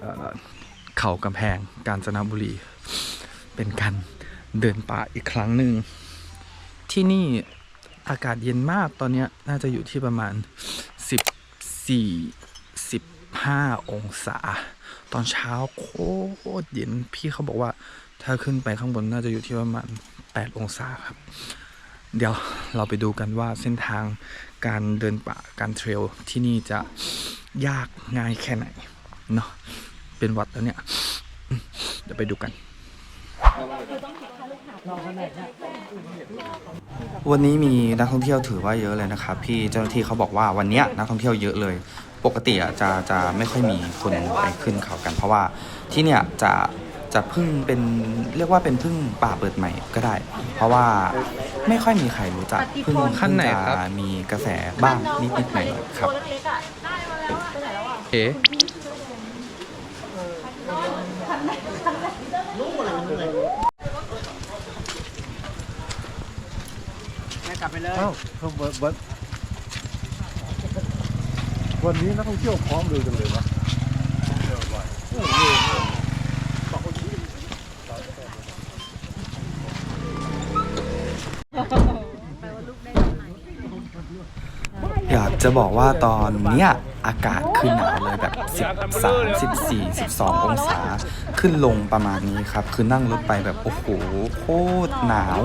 เอ่อเขากำแพงกาญจนบุรี เป็นการเดินป่าอีกครั้งหนึ่ง ที่นี่อากาศเย็นมากตอนนี้น่าจะอยู่ที่ประมาณ 14 15 องศา ตอนเช้าโคตรเย็นพี่เขาบอกว่าถ้าขึ้นไปข้างบนน่าจะอยู่ที่ประมาณ 8 องศาครับ เดี๋ยวเราไปดูกันว่าเส้นทางการเดินป่าการเทรลที่นี่จะยากง่ายแค่ไหนเนาะ เป็นวัดแล้วเนี่ยอืมเดี๋ยวไปดูกัน วันนี้มีนักท่องเที่ยวถือว่าเยอะเลยนะครับพี่เจ้าหน้าที่เขาบอกว่าวันเนี้ยนักท่องเที่ยวเยอะเลย ปกติอะจะจะไม่ค่อยมีคนไปขึ้นเขากัน เพราะว่าที่เนี่ยจะจะเพึ่งเป็นเรียกว่าเป็นพึ่งป่าเปิดใหม่ก็ได้ เพราะว่าไม่ค่อยมีใครรู้จักเพึ่งขั้นไหนครับจะมีกระแสบ้างนิดๆหน่อยๆครับ เอ๋ อ้าวทำวันวันวันนี้นักท่องเที่ยวพร้อมเลยจังเลยวะอยากจะบอกว่าตอนเนี้ยอากาศคือหนาวเลยแบบ 13 14 12 องศา ขึ้นลงประมาณนี้ครับ คือนั่งรถไปแบบ โอ้โห โคตรหนาว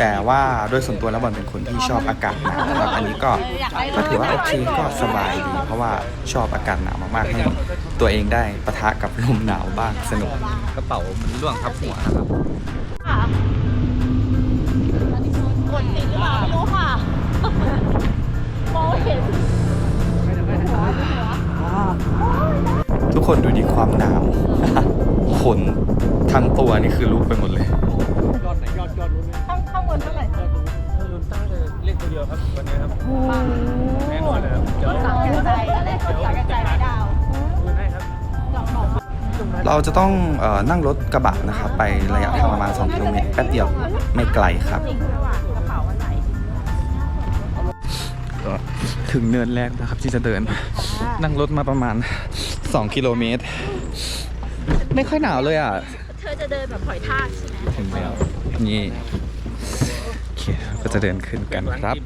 แต่ว่าโดยส่วนตัวแล้วบอลเป็นคนที่ชอบอากาศหนาวครับอันนี้ก็ก็ถือว่าโอเคก็สบายดีเพราะว่าชอบอากาศหนาวมากๆให้ตัวเองได้ปะทะกับลมหนาวบ้างสนุกกระเป๋ามันล่วงทับหัวนะครับกดติดหรือเปล่าไม่รู้ค่ะมองไม่เห็นทุกคนดูดีความหนาวขนทั้งตัวนี่คือลุกไปหมดเลยข้างข้าง บนเท่าไหร่เล่นตัวเดียวครับวันนี้ครับแน่นอนเลยครับเดี๋ยวสามกระจายอะไรสามกระจายไม้ดาวคืนให้ครับเราจะต้องนั่งรถกระบะนะครับไประยะทางประมาณ 2 กิโลเมตรแป๊บเดียวไม่ไกลครับถึงเนินแรกนะครับที่จะเดิน นั่งรถมาประมาณ 2 กิโลเมตร ไม่ค่อยหนาวเลยอะ เธอจะเดินแบบหอยท่าใช่ไหมถึงแล้วนี่ เคก็จะเดินขึ้นกันครับ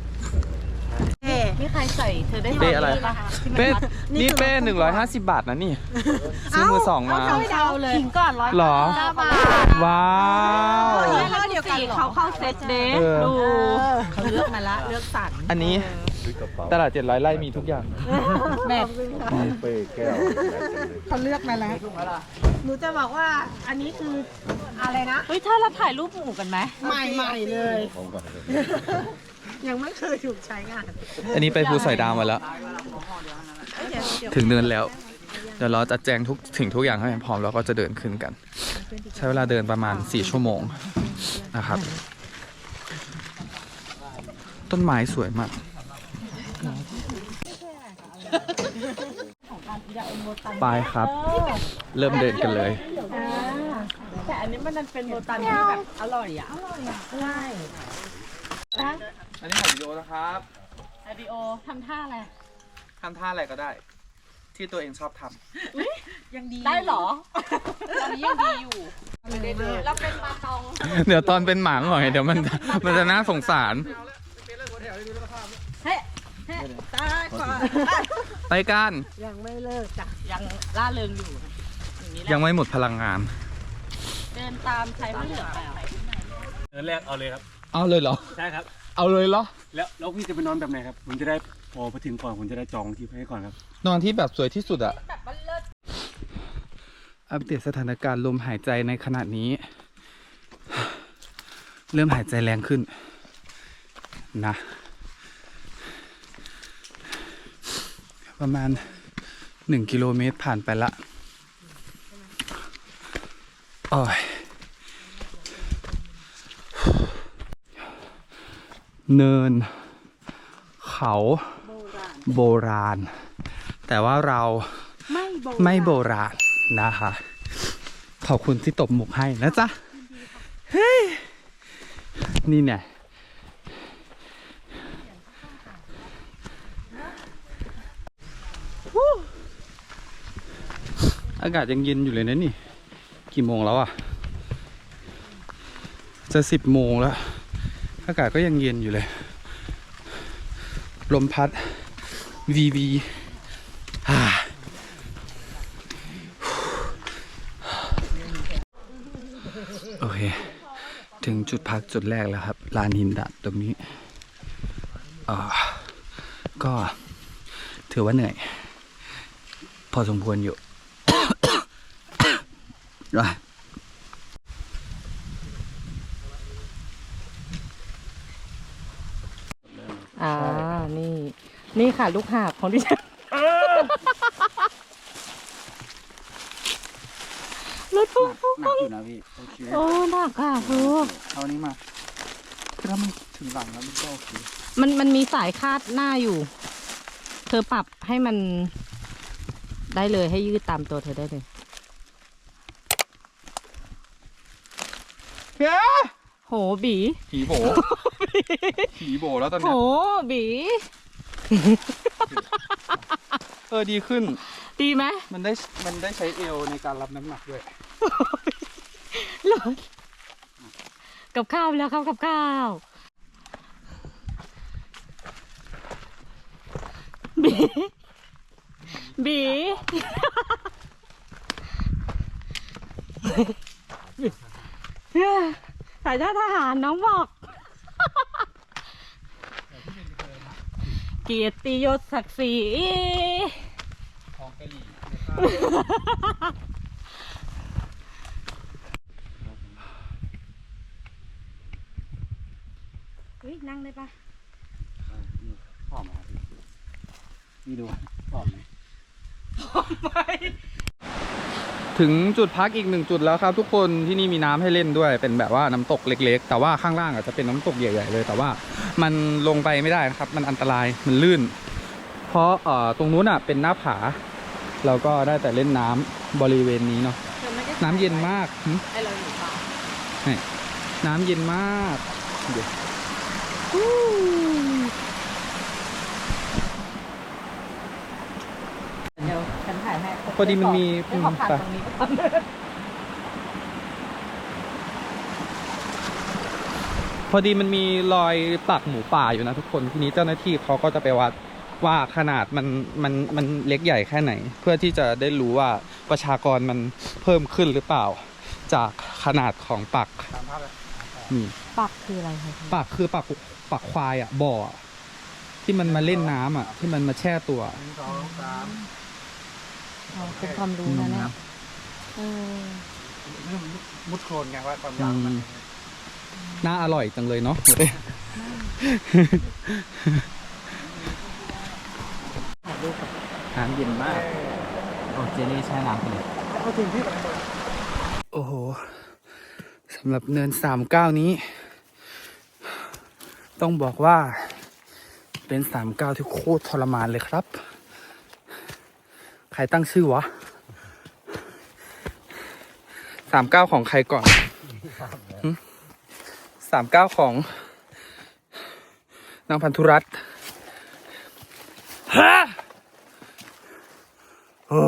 เอ๊มีใครใส่เธอได้เป้อะไรเป้นี่เป้หนึ่งร้อยห้าสิบบาทนะนี่ซื้อมือสองมาไม่ดาวเลยขิงก่อนร้อยหรอ เก้าบาทว้าวแล้วเดียวกันเขาเข้าเซตเดย์เออดู เขาเลือกมาละ เลือกสรรอันนี้ ตลาดเจ็ดร้อยไร่มีทุกอย่างแบบเป้แก้วเขาเลือกมาแล้ว หนูจะบอกว่าอันนี้คืออะไรนะ เฮ้ยถ้าเราถ่ายรูปหมู่กันไหมใหม่ใหม่เลย ของก่อนเลยยังไม่เคยถูกใช้งาน อันนี้ไปภูสอยดาวมาแล้ว ถึงเนินแล้ว เดี๋ยวเราจะแจงทุกถึงทุกอย่างให้พร้อมแล้วก็จะเดินขึ้นกัน ใช้เวลาเดินประมาณ 4 ชั่วโมงนะครับ ต้นไม้สวยมาก ไปครับ เริ่มเดินกันเลย แต่อันนี้มันเป็นโบตันที่แบบอร่อยอะอร่อยอะใช่อันนี้ถ่ายวิดีโอนะครับไอดีโอทำท่าอะไรทำท่าอะไรก็ได้ ที่ตัวเองชอบทยังดีได้เหรอตอนนี้ยังดีอยู่แล้วเป็นมาตองำเดี๋ยวตอนเป็นหมาหน่อยเดี๋ยวมันมันจะน่าสงสารเฮ้เฮ้ ตายก่อนไปกันยังไม่เลิกจ้ะยังล่าเริงอยู่อย่างนี้แหละยังไม่หมดพลังงาน เดินตามใครไม่เหลือไปอะเดินแรกเอาเลยครับ เอาเลยเหรอ ใช่ครับ เอาเลยเหรอ แล้วแล้วพี่จะไปนอนแบบไหนครับ ผมจะได้พอไปถึงก่อนผมจะได้จองที่ให้ก่อนครับ นอนที่แบบสวยที่สุดอะแบบมันเลิศอัปเดตสถานการณ์ลมหายใจในขณะนี้ เริ่มหายใจแรงขึ้น นะ ประมาณหนึ่งกิโลเมตรผ่านไปละโอ้ยเนิน เขาโบราณ แต่ว่าเราไม่โบไม่โบราณนะคะ ขอบคุณที่ตบมุกให้นะจ๊ะ เฮ้ย นี่เนี่ย อากาศยังเย็นอยู่เลยนะนี่ กี่โมงแล้วอะ จะสิบโมงแล้ว อากาศก็ยังเย็นอยู่เลย ลมพัดวีวีโอเค ถึงจุดพักจุดแรกแล้วครับ ลานหินดาดตรงนี้อ่าก็ถือว่าเหนื่อย พอสมควรอยู่อะอ่า นี่ นี่ค่ะ ลูกหาบของดิฉันรถปุ๊บปุ๊บหนักอยู่นะพี่โอเคโอ้หนักค่ะครูเอานี้มาคือถ้ามันถึงหลังแล้วมันก็โอเคมันมันมีสายคาดหน้าอยู่ เธอปรับให้มัน ได้เลยให้ยืดตามตัวเธอได้เลยโหบีผีโบผีโบแล้วตอนโหเนี้ยบี เออดีขึ้น ดีไหมมันได้มันได้ใช้เอวในการรับน้ำหนักด้วยรถกับข้าวแล้วครับกับข้าว บี บีสายชาติทหารน้องบอก เกียรติยศศักดิ์ศรีของกะหรี่เฮ้ยนั่งได้ปะหอมอะพี่ดูหอมไหม ถึงจุดพักอีกหนึ่งจุดแล้วครับ ทุกคนที่นี่มีน้ำให้เล่นด้วย เป็นแบบว่าน้ำตกเล็ก ๆ แต่ว่าข้างล่างอาจจะเป็นน้ำตกใหญ่ๆเลย แต่ว่ามันลงไปไม่ได้นะครับ มันอันตรายมันลื่น เพราะเอ่อตรงนู้นอะเป็นหน้าผา เราก็ได้แต่เล่นน้ำบริเวณนี้เนาะน้ำเย็นมากหึไอเราอยู่ป่านี่น้ำเย็นมากเดี๋ยว เดี๋ยวฉันถ่ายให้ พอดีมันมีฉันขอผ่านไป ตรงนี้ก่อนพอดีมันมีรอยปักหมูป่าอยู่นะทุกคนทีนี้เจ้าหน้าที่เขาก็จะไปวัดว่าขนาดมันมันมันเล็กใหญ่แค่ไหน เพื่อที่จะได้รู้ว่าประชากรมันเพิ่มขึ้นหรือเปล่า จากขนาดของปักนี่ปักคืออะไรคะปักคือปักปักควายอะบ่ออะที่มันมาเล่นน้ำอะ ที่มันมาแช่ตัวสองสาม อ๋อเป็นความรู้นะเนี่ยเออมุดโคลนไงว่าความอืยาวมันมน่าอร่อยจังเลยเนาะถ่ายรูปกับน้ำเย็นมาก โอ้เจนี่แช่น้ำไปเลยเอาถึงที่โอ้โหสำหรับเนินสามเก้านี้ ต้องบอกว่าเป็นสามเก้าที่โคตรทรมานเลยครับ ใครตั้งชื่อวะสามเก้าของใครก่อนสามเก้าของ นางพันธุรัตน์ฮะโอ้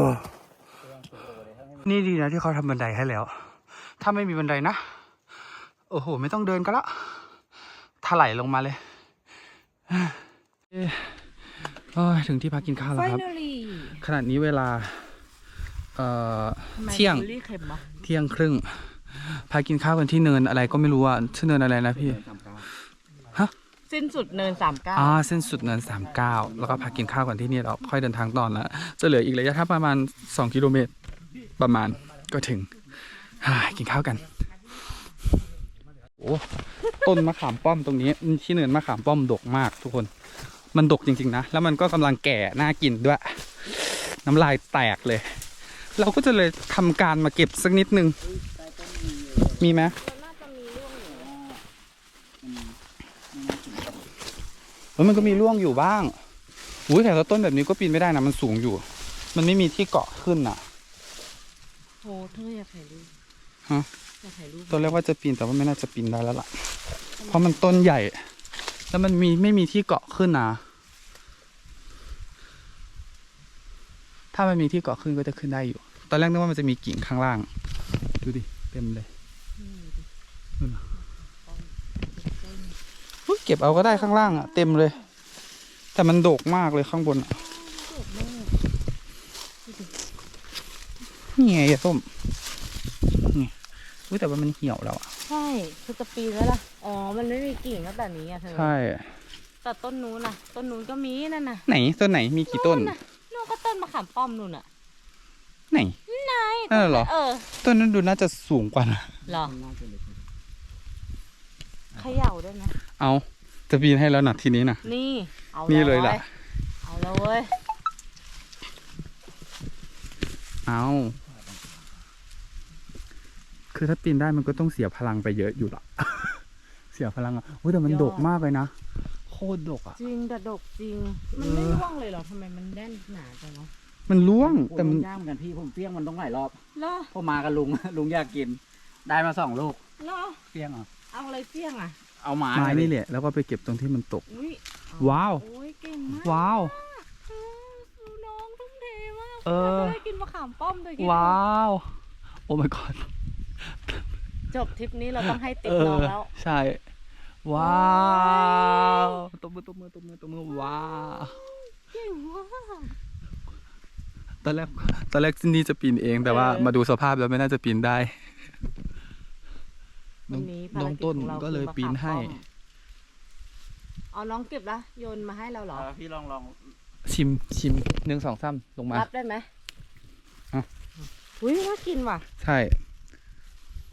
นี่ดีนะที่เขาทำบันไดให้แล้ว ถ้าไม่มีบันไดนะ โอ้โห ไม่ต้องเดินก็ละถลายลงมาเลยเอ้ยโอ้ยถึงที่พักกินข้าวแล้วครับ finally ขนาดนี้เวลาเอ่อเที่ยงทำไมบุรีเค็มวะเที่ยงครึ่ง พากินข้าวกันที่เนินอะไรก็ไม่รู้อะชื่อเนินอะไรนะพี่สิ้นสุดเนินสามเก้าอ่าเส้นสุดเนินสามเก้าแล้วก็พักกินข้าวกันที่นี่แล้วค่อยเดินทางต่อแล้วจะเหลืออีกระยะทางประมาณสองกิโลเมตรประมาณก็ถึงฮ่ากินข้าวกันโอ้ต้นมะขามป้อมตรงนี้ที่เนินมะขามป้อมดกมากทุกคน มันดกจริง ๆ นะ แล้วมันก็กำลังแก่น่ากินด้วย น้ำลายแตกเลย เราก็จะเลยทำการมาเก็บสักนิดนึง มีไหมเออมันก็มีร่วงอยู่บ้าง อุ้ยแต่ละต้นแบบนี้ก็ปีนไม่ได้นะมันสูงอยู่ มันไม่มีที่เกาะขึ้นน่ะโอ้เธออยากถ่ายรูปฮะอยากถ่ายรูปตอนแรกว่าจะปีนแต่ว่าไม่น่าจะปีนได้แล้วล่ะ เพราะมันต้นใหญ่ แล้วมันมีไม่มีที่เกาะขึ้นนะ ถ้ามันมีที่เกาะขึ้นก็จะขึ้นได้อยู่ ตอนแรกนึกว่ามันจะมีกิ่งข้างล่าง ดูดิ เต็มเลยนู่นน่ะอุ๊ยเก็บเอาก็ได้ข้างล่างอะเต็มเลย แต่มันโดกมากเลยข้างบนอะนี่ไงอะส้มนี่อุ๊ยแต่ว่ามันเหี่ยวแล้วอะ ใช่คือจะปีนแล้วล่ะ อ๋อ มันไม่มีกิ่งตั้งแต่นี้อะเธอ ใช่ แต่ต้นนู้นน่ะ ต้นนู้นก็มีนั่นน่ะ ไหน ต้นไหน มีกี่ต้นนู่นน่ะนู่น ก็ต้นมะขามป้อมนู่นอะไหน ไหนนั่นเหรอ เออต้นนั้นดูน่าจะสูงกว่านะเหรอเขย่าด้วยนะเอาจะปีนให้แล้วนะทีนี้นะนี่ เอานี่เลยล่ะว้เอาเลยเว้ยเอาคือถ้าปีนได้มันก็ต้องเสียพลังไปเยอะอยู่ละ เสียพลังอะอุ้ยแต่มันดกมากเลยนะโคตรดกอะ จริงแต่ดกจริง มันไม่ร่วงเลยเหรอทำไมมันแน่นหนาจังเนาะมันร่วงแต่แต่มัมันนย่างเหมือนกันพี่ผมเปี้ยงมันต้องหลายรอบเหรอพอมากับลุง ลุงอยากกิน ได้มาสองลูกเหรอเปี้ยงอะเอาอะไรเฟี้ยงอะเอาหมาไม้นี่แหละแล้วก็ไปเก็บตรงที่มันตก อุ้ยว้าว โอ้ยเก่งมากว้าวอืมน้องทุ่มเทมากเออ จะได้กินมะขามป้อมด้วยคิดดูว้าว โอ้ my god จบทริปนี้เราต้องให้ติ๊เอกน้อองแล้ว ใช่ ว้าวตบมือตบมือตบมือตบมือว้าวเก่งมากตอนแรกตอนแรกซินนี่จะปีนเอง แต่ว่าเออมาดูสภาพแล้วไม่น่าจะปีนได้วันนี้ภารน้องกิจต้นของเราก็เลยคือมะขามปีนให้ป้อมเอาน้องเก็บละโยนมาให้เราเหรอพี่ลองลองชิมชิมหนึ่งสองสามลงมารับได้ไหมอะอุ้ยน่ากินว่ะ ใช่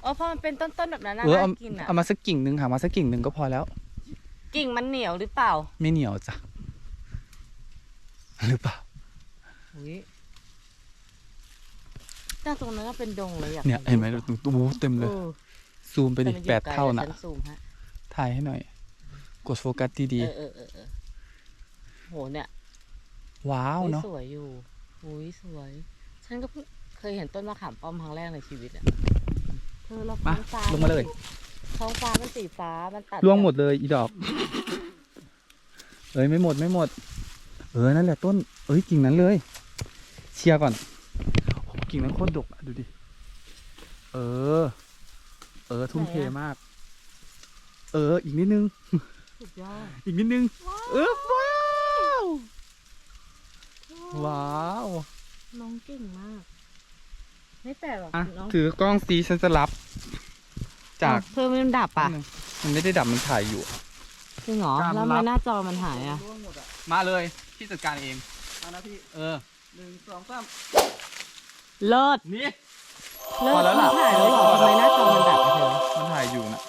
เออพอมันเป็นต้นๆแบบนั้นน่ะเออเอาน่ากินอะ เอามาสักกิ่งหนึ่งค่ะมาสักกิ่งหนึ่งก็พอแล้ว กิ่งมันเหนียวหรือเปล่าไม่เหนียวจ้ะหรือเปล่า อุ้ยแต่ตรงนั้นก็เป็นดงเลยอยากเนี่ยเห็นไหมตรงตู้เต็มเลย ออซูมไปดิต่มันอยู่แปดไกลเท่าน่ะดี๋ยวฉัซูมฮะถ่ายให้หน่อย กดโฟกัสดีเออเออเออเออโหเนี่ยๆ ว้าวอุ๊ยเนาะสวยอยู่อุ้ยสวย ฉันก็เพิ่งเคยเห็นต้นมะขามป้อมครั้งแรกในชีวิตอะเธ อเรามาท้องฟ้าลงมาเลย ท้องฟ้ามันสีฟ้ามันตัดล่วงหมดเลยอีดอก เอ้ยไม่หมดไม่หมด เออนั่นแหละต้น เอ้ยกิ่งนั้นเลย เชียร์ก่อนโอ้กิ่งนั้นโคตรดกอะดูดิ เออ เออทุ่มเทมาก เออ อีกนิดนึง สุดยอดอีกนิดนึง เออว้าว ว้าว น้องเก่งมาก ไม่แปลกหรอกอะน้องถือกล้องซีฉันจะรับ จากเพิ่มมันดับอะมันไม่ได้ดับมันถ่ายอยู่ จริงเหรอการแล้วทำรัไมบหน้าจอมันหายอะมาเลย พี่จัดการเองมานะพี่เออ หนึ่งสองสามเลิศ นี่ เลิพอศแล้วมันล่ะ ถ่ายแล้วเหรอทำไมหน้าจอมันดับอะเธอมันถ่ายอยู่นะ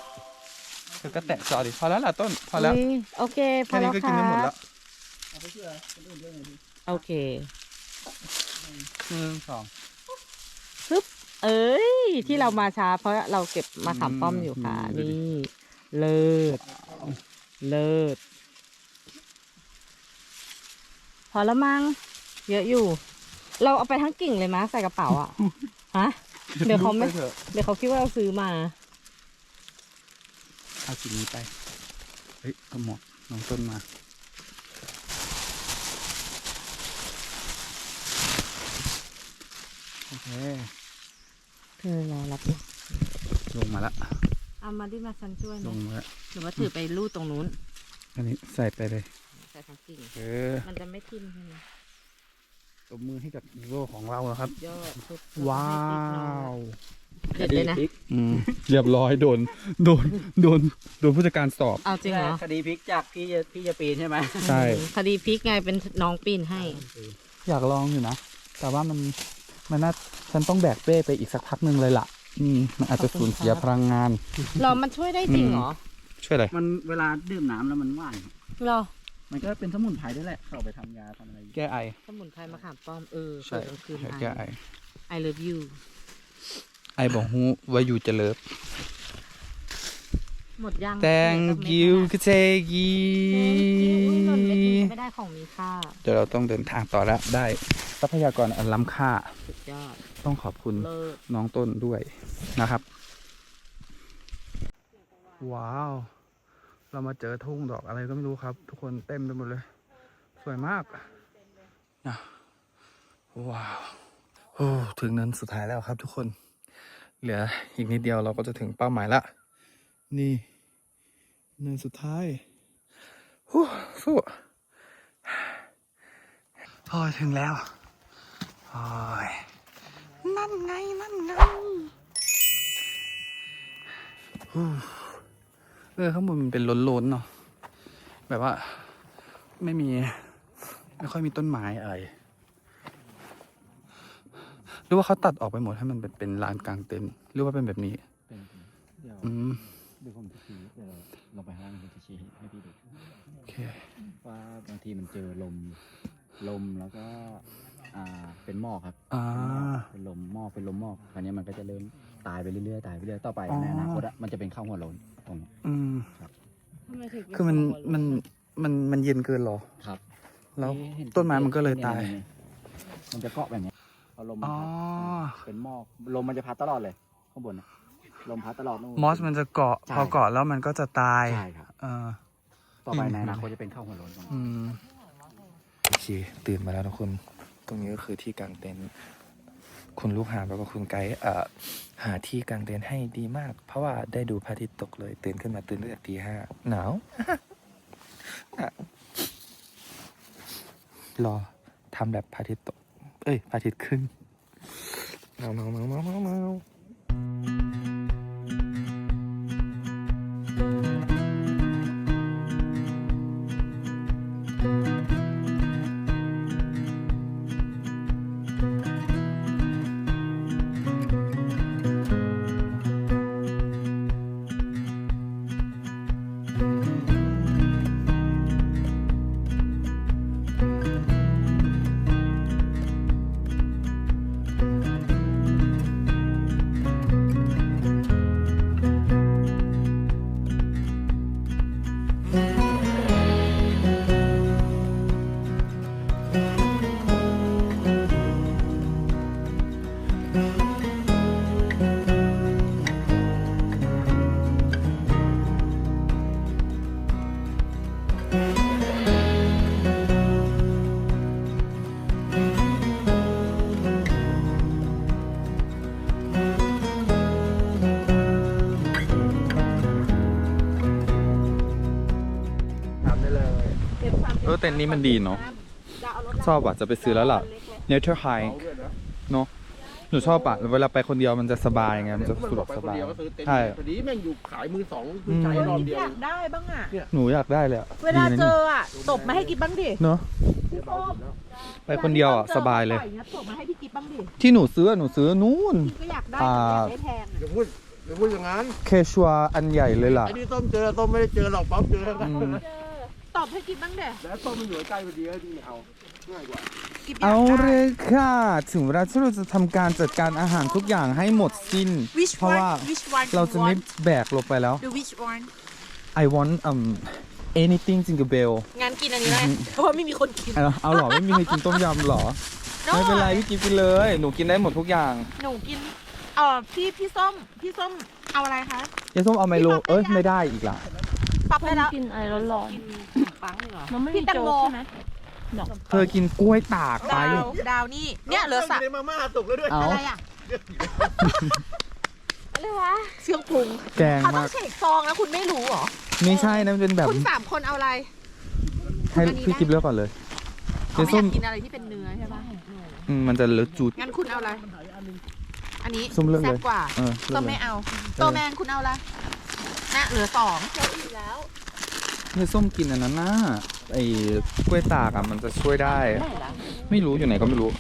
เธอก็แตะจอดิพอแล้วล่ะต้น พอแล้วอุ๊ยโอเคพแค่อนี้แล้วก็คกินรัได้หมดบแล้วเอาไปเชื่อคนอื่นด้วยไงพี่โอเค หนึ่งสอง เอ้ย ที่เรามาช้า เพราะเราเก็บมาขามป้อมอยู่ค่ะ อืมดูดิ นี่เลิศเลิศพอแล้วมั้งเยอะอยู่ เราเอาไปทั้งกิ่งเลยมะใส่กระเป๋าอะฮะ เดี๋ยวเขาไม่ปเถอะเดี๋ยวเขาคิดว่าเราซื้อมา เอาสิ่งนี้ไป เฮ้ยเอาหมดน้องต้นมา โอ เคเธอรอรับดิลงมาละเอามาดิมาฉันช่วยลนะงมาละหรือว่าถือไปรูดตรงนู้นอันนี้ใส่ไปเลย ใส่ทั้งกิ่งเออมันจะไม่ทิ่มใช่ไหมตบมือให้กับฮีโร่ของเราแล้วครับ ยอดสุดว้าวเด็ดเลยนะ อืมเรียบร้อยโดน โดน โดน โดนผู้จัดการสอบ เอาจริงเหรอคดีพลิกจากพี่จะพี่จะปีนใช่ไหมใช่ คดีพลิกไงเป็นน้องปีนให้ อยากลองอยู่นะ แต่ว่ามัน มันน่าฉันต้องแบกเป้ไปอีกสักพักหนึ่งเลยล่ะ อืมมันอาจจะสูญเสียพลังงานเรามันช่วยได้จริงเหรอช่วยอะไรมันเวลาดื่มน้ำแล้วมันหวานเหรอมันก็เป็นสมุนไพรด้วยแหละเข้าไปทำยาทำอะไรอยู่แก้ไอ สมุนไพรมะขามป้อมเออใช่เปิดกลางคืนแก้ไอ ไอ I love you ไอบอกฮู้ว่าอยู่จะเลิฟ หมดยัง thank you คือเทกีอุ้ยหล่นเล็กๆไม่ได้ของมีค่า เดี๋ยวเราต้องเดินทางต่อแล้วได้ ทรัพยากรอันล้ำค่า สุดยอดต้องขอบคุณเลิศน้องต้นด้วยนะครับ ว้าว เรามาเจอทุ่งดอกอะไรก็ไม่รู้ครับ ทุกคนเต็มไปหมดเลย สวยมากนะว้าวโอ้ถึงเนินสุดท้ายแล้วครับทุกคน เหลืออีกนิดเดียวเราก็จะถึงเป้าหมายละ นี่เนินสุดท้ายฮู้สู้โอ้ยถึงแล้วโอ้ย นั่นไง นั่นไงฮู้เออข้างบนมันเป็นล้นๆเนาะแบบว่า ไม่มี ไม่ค่อยมีต้นไม้อะไรหรือว่าเขาตัดออกไปหมดให้มันเป็นเป็นลานกลางเต็นท์หรือว่าเป็นแบบนี้เป็นเดี๋ยวอืมเดี๋ยวผมจะชี้เดี๋ยวเราลงไปข้างล่างผมจะชี้ให้พี่ดูโอเคว่าบางทีมันเจอลม ลมแล้วก็ อ่าเป็นหมอกครับอ่า เป็นลมหมอกเป็นลมหมอกคราวนี้มันก็จะเริ่มตายไปเรื่อยๆตายไปเรื่อยๆต่อไปอ๋อ ในอนาคตอะมันจะเป็นข้าวหัวโลนตรงนี้อืม ทำไมถึงเป็คือมันหัวโล้มันมันมันเย็นเกินเหรอ ครับแล้วเห็นต้นไม้มันก็เลยตายนี่ๆมันจะเกาะแบบนี้พอลมมันอ๋อ พัดเป็นหมอกลมมันจะพัดตลอดเลย ข้างบนนะลมพัดตลอดนู่น มอสมันจะเกาะ ใช่ พอเกาะแล้วมันก็จะตายใช่ครับ เออ ต่อไปอืม ในอนาคตจะเป็นข้าวหัวโลนตรงนี้ อืม โอเค ตื่นมาแล้วทุกคน ตรงนี้ก็คือที่กางเต็นท์คุณลูกหาแล้วก็คุณไกด์หาที่กางเต็นท์ให้ดีมาก เพราะว่าได้ดูพระอาทิตย์ตกเลยตื่นขึ้นมาตื่นตั้งแต่ตีห้าหนาวรอทำแบบพระอาทิตย์ตก เอ้ยพระอาทิตย์ขึ้นหนาวหนาวหนาวหนาวหนาวหนาว ต็นท์นี้มันดีเนาะชอบอะจะไปซื้อแล้วล่ะ Nature High เนาะหนูชอบอะเวลาไปคนเดียวมันจะสบายไงมันจะสะดวกสบายใช่พอดีแม่งอยู่ขายมือสองอืมใช้รอบเดียวอยากได้บ้างอะหนูอยากได้เลยอะเวลาดีนะเจนี่ออะตบมาให้กิบบ้างดิเนาะพี่โป๊บไปคนเดียวอะสบายเลยปอตบมาให้พี่กิบบ้างดิที่หนูซื้ออะหนูซื้อนู่นพี่ก็อยากได้อ่าแต่อยากได้แพงอะอย่าพูดอย่าพูดอย่างนั้นเคชัวอันใหญ่เลยล่ะไอ้นี่ต้มเจอต้มไม่ได้เจอหรอกป๊อปเจอแล้วกันอืมเจอ ตอบให้กิบบ้างเด้แล้วต้มมันอยู่ใกล้พอดีก็ดีเอาง่ายกว่ากิบอยาเอากเลได้ ยค่ะ ถึงเวลาที่เราจะทำการจัดการอาหารทุกอย่างให้หมดสิ้น Which เพราะ one ว่า Which one เราจะไม่แบกลงไปแล้วดู which one I want um anything jingle bell งานกินอันนี้เลยเพราะว่าไม่มีคนกิน เอาเอาเหรอ ไม่มีใครกินต้มยำเหรอไม่เป็นไรพี่กินกินเลย หนูกินได้หมดทุกอย่างหนูกินเอ่อพี่พี่ส้มพี่ส้มเอาอะไรคะ ยายส้มเอาไมโล พี่ป๊อปเอ้ยได้ยัง ไม่ได้อีกล่ะ ปรับได้แล้วกินอะไรร้อนปังเหรอ ๆมันไม่พี่มีแตงโจ๊โมกใช่ไหมเธอกินกล้วยตากไปดาวดาวนี่เนี่ยเหลือสักในมาม่าสุกแล้วด้วย เอาอะไรอะอะไรวะเสียงปรุงแกงเขาต้มาอกงเฉกซองนะคุณไม่รู้เหรอ ไม่ใช่นะมันเป็นแบบคุณสามคนเอาอะไร ให้อันนี้พี่ได้กินเลือกก่อนเลยเขายายไม่อส้มยากกินอะไรที่เป็นเนื้อใช่ปะอืมมันจะเลอะจูดงั้นคุณเอาอะไร อันนี้ส้มเลือกเลยแซ่บกว่าเออเลืส้อกมเลไม่ยเอา โตแมนคุณเอาอะไร น่ะเหลือสองเราอีกแล้วยายส้มกินอันนั้นนะไอ้กล้วยตากอะมันจะช่วยได้ ไม่รู้อยู่ไหนก็ไม่รู้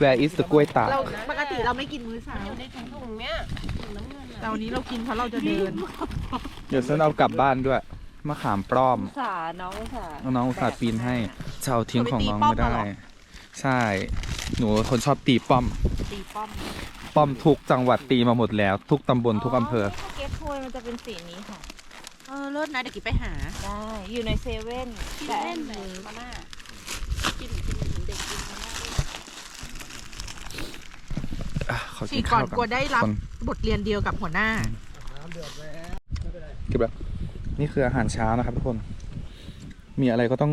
Where is the กล้วยตาก เราปกติเราไม่กินมื้อเช้าในถุงเนี้ยแต่วันนี้เรากินเพราะเราจะเดินเดี๋ยวฉันเอากลับบ้านด้วยมะขามป้อม สาน้องสาน้องอุตส่าห์ปีนให้จะเอาทิ้งของน้องหนูไม่ไปตีป้อมได้มาเหรอใช่ หนูคนชอบตีป้อม ตีป้อม ป้อมทุกจังหวัดตีมาหมดแล้ว ทุกตำบลทุกอำเภอ เกสโทยมันจะเป็นสีนี้ค่ะ เออเลิศนะเดี๋ยวกินไปหา ได้ อยู่ในเซเว่นกินแต่เล่นเลยมาม่ากินกินเด็กกินมาม่าอะขอฉีกิกนก่อข้านวกลัวกันได้รับคนบทเรียนเดียวกับหัวหน้า เก็บแล้วนี่คืออาหารเช้านะครับทุกคน มีอะไรก็ต้อง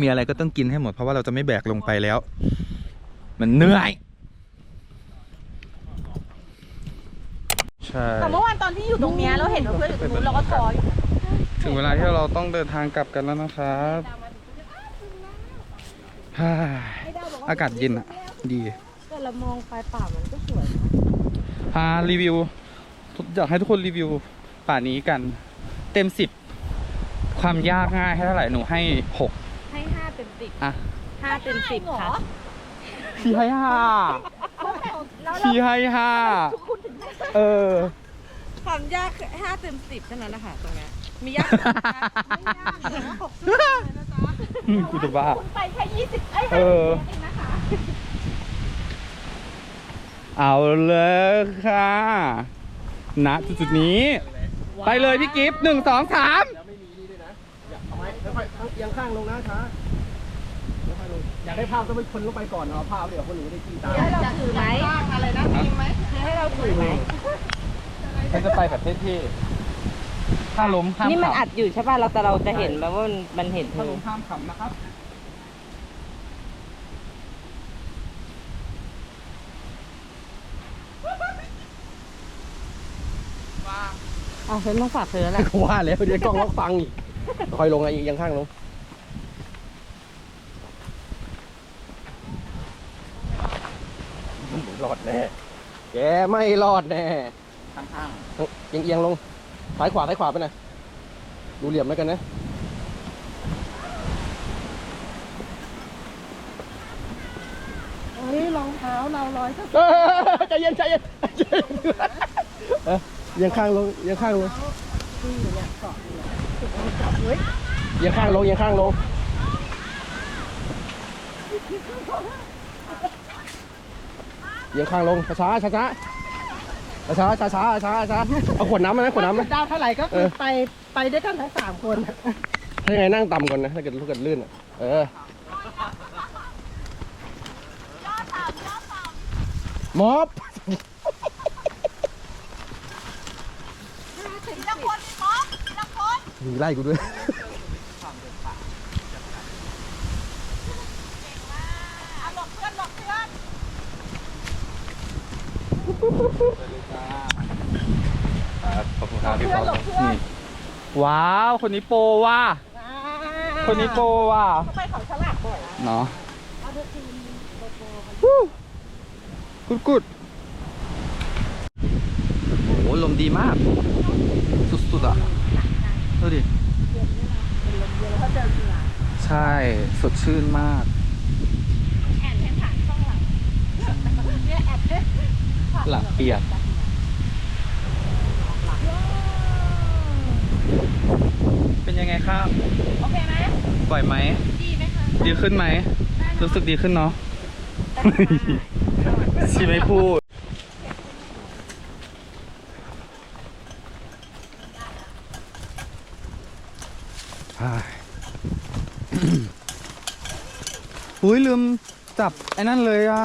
มีอะไรก็ต้องกินให้หมด เพราะว่าเราจะไม่แบกลงไปแล้ว มันเหนื่อย ช่แต่เมื่อวานตอนที่อยู่ตรงเนี้ยเราเห็นว่าเพื่อนอยู่ตรงนู้นเราก็ท้ออยู่ถึงเวลาที่เราต้องเดินทางกลับกันแล้วนะครับฮ่าอากาศเย็นอะ ดีแต่เรามองไปป่ามันก็สวยพารีวิวทุกอยากให้ทุกคนรีวิวป่านี้กัน เต็มสิบความยากง่ายให้เท่าไหร่หนูให้หกให้ห้าเต็มสิบอะห้าเต็มสิบค่ะ พี่ให้ห้า พี่ให้ห้าเออ ความยากห้าเต็มสิบเท่านั้นนะคะตรงนี้มียากมีไม่ยากหรือว่าหกชั่งเลยนะจ๊ะ อืมกูจะบ้า คุณไปแค่ยี่สิบเอ้อห้าเองนะคะเอาเลยค่ะณจุดนี้ ไปเลยพี่กิฟต์หนึ่งสองสามยนงข้างลงนะช้ อยากได้ภาพต้องเป็นคนลงไปก่อนเอาภาพเดี๋ยวคนหนูได้ขี้ตาให้เราถือไหมอะไรนะมีไหมให้เราถือไหมฉันจะไปแบบเท่ๆถ้าล้มห้ามนี่มันขัอับดอยู่ใช่ป่ะเราแต่เราจะเห็นแบบว่ามันมันเห็นเธถ้าอล้มห้ามขับนะครับอ๋อฉันต้องฝากเธอแล้วแหละ ว่าแล้วเดี๋ยวกล้องล็อกฟังอีกคอยลงอะยังข้างลง รอดแน่ แกไม่รอดแน่ข้างเอียงเอียงๆลงซ้ายขวาซ้ายขวาไปหน่อยดูเหลี่ยมแล้วกันนะนี่รองเท้าเราลอยสักเออใจเย็นใจเย็นใจเย็นเออเอียังข้างลงเอียังข้างลงเอียังข้างลงเอียังข้างลง เอียังข้างลงช้าช้าช้าช้าช้าช้าช้าช้าช้าเอาขวดน้ำมานะขวดน้ำมา ดาวเท่าไหร่ก็คือไปไปด้วยกันทั้งสามคนถ้ายังไงนั่งต่ำก่อนนะถ้าเกิดถ้าเกิดลื่นอะเออมอบทีละคนพร้อมทีละคนมีไล่กูด้วย เอาหลบเพื่อนหลบเพื่อน ขอบคุณครับพี่ป๊อปนี่ ว้าว คนนี้โปรว่ะคนนี้โปรว่ะไปเขาฉลากบ่อยเนาะวู้กุดกุดโอ้โหลมดีมาก สุดๆอะดูดิใช่ สดชื่นมากหลังเปียก เป็นยังไงครับ โอเคไหมไหวไหม ดีไหมคะดีขึ้นไหม รู้สึกดีขึ้นเนาะ ชีไม่พูด อุ้ยลืมจับไอ้นั่นเลยอะ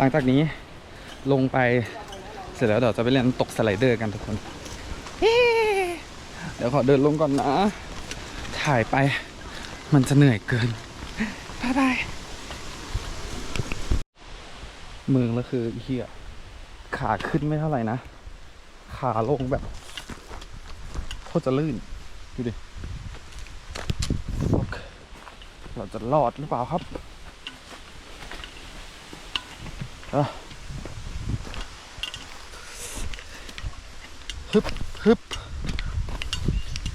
หลังจากนี้ลงไปเสร็จแล้วเดี๋ยวจะไปเล่นตกสไลเดอร์กันทุกคน เดี๋ยวขอเดินลงก่อนนะ ถ่ายไปมันจะเหนื่อยเกินบายบายเมืองแล้วคือเฮียขาขึ้นไม่เท่าไหร่นะ ขาลงแบบโคตรจะลื่น ดูดิ เราจะรอดหรือเปล่าครับอะ ฮึบฮึบ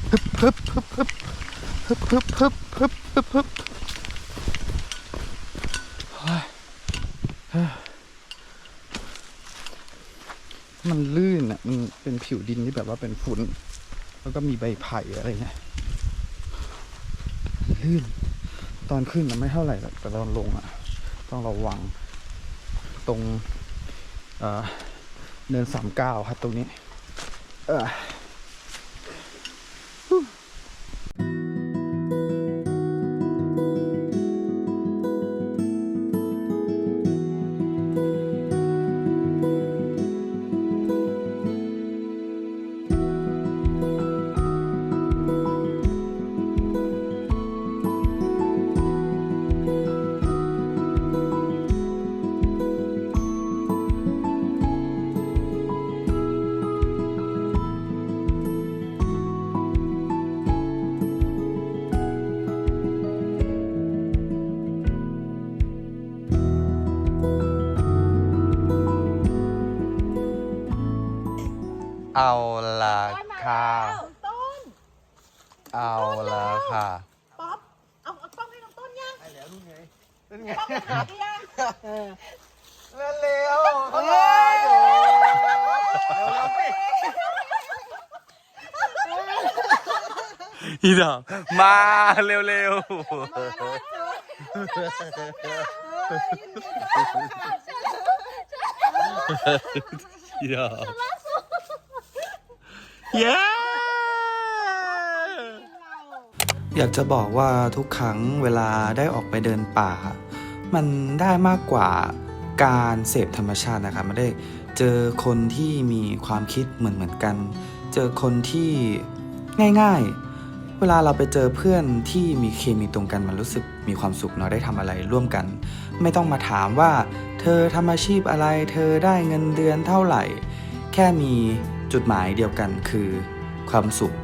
ฮึบฮึบฮึบฮึบฮึบฮึบฮึบฮึบฮึบฮึบมันลื่นอะ มันเป็นผิวดินที่แบบว่าเป็นฝุ่น แล้วก็มีใบไผ่อะไรเงี้ย ลื่น ตอนขึ้นมันไม่เท่าไหร่แต่ตอนลงอะ ต้องระวัง ตรงเนินสามเก้าครับตรงนี้ เออเอาละค่ะต้น เอาละค่ะ ป๊อป เอาเอากล้องให้น้องต้นยังไอ้แล้วนู่นไงนั่นไงกล้องไปหาหรือยังเออเร็วๆเขาเฮ้ยอีดอกมาเร็วๆอีดอก เย้ อยากจะบอกว่าทุกครั้งเวลาได้ออกไปเดินป่า มันได้มากกว่าการเสพธรรมชาตินะคะมันได้เจอคนที่มีความคิดเหมือนเหมือนกัน เจอคนที่ง่ายๆ เวลาเราไปเจอเพื่อนที่มีเคมีตรงกันมันรู้สึกมีความสุขเนาะได้ทำอะไรร่วมกัน ไม่ต้องมาถามว่า เธอทำอาชีพอะไร เธอได้เงินเดือนเท่าไหร่ แค่มี จุดหมายเดียวกันคือความสุข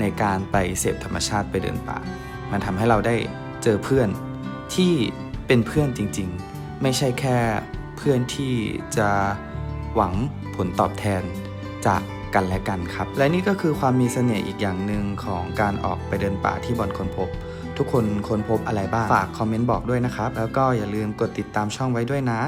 ในการไปเสพธรรมชาติไปเดินป่า มันทำให้เราได้เจอเพื่อนที่เป็นเพื่อนจริงๆ ไม่ใช่แค่เพื่อนที่จะหวังผลตอบแทนจากกันและกันครับ และนี่ก็คือความมีเสน่ห์อีกอย่างหนึ่งของการออกไปเดินป่าที่บอนคนพบ ทุกคนคนพบอะไรบ้าง ฝากคอมเมนต์บอกด้วยนะครับ แล้วก็อย่าลืมกดติดตามช่องไว้ด้วยนะ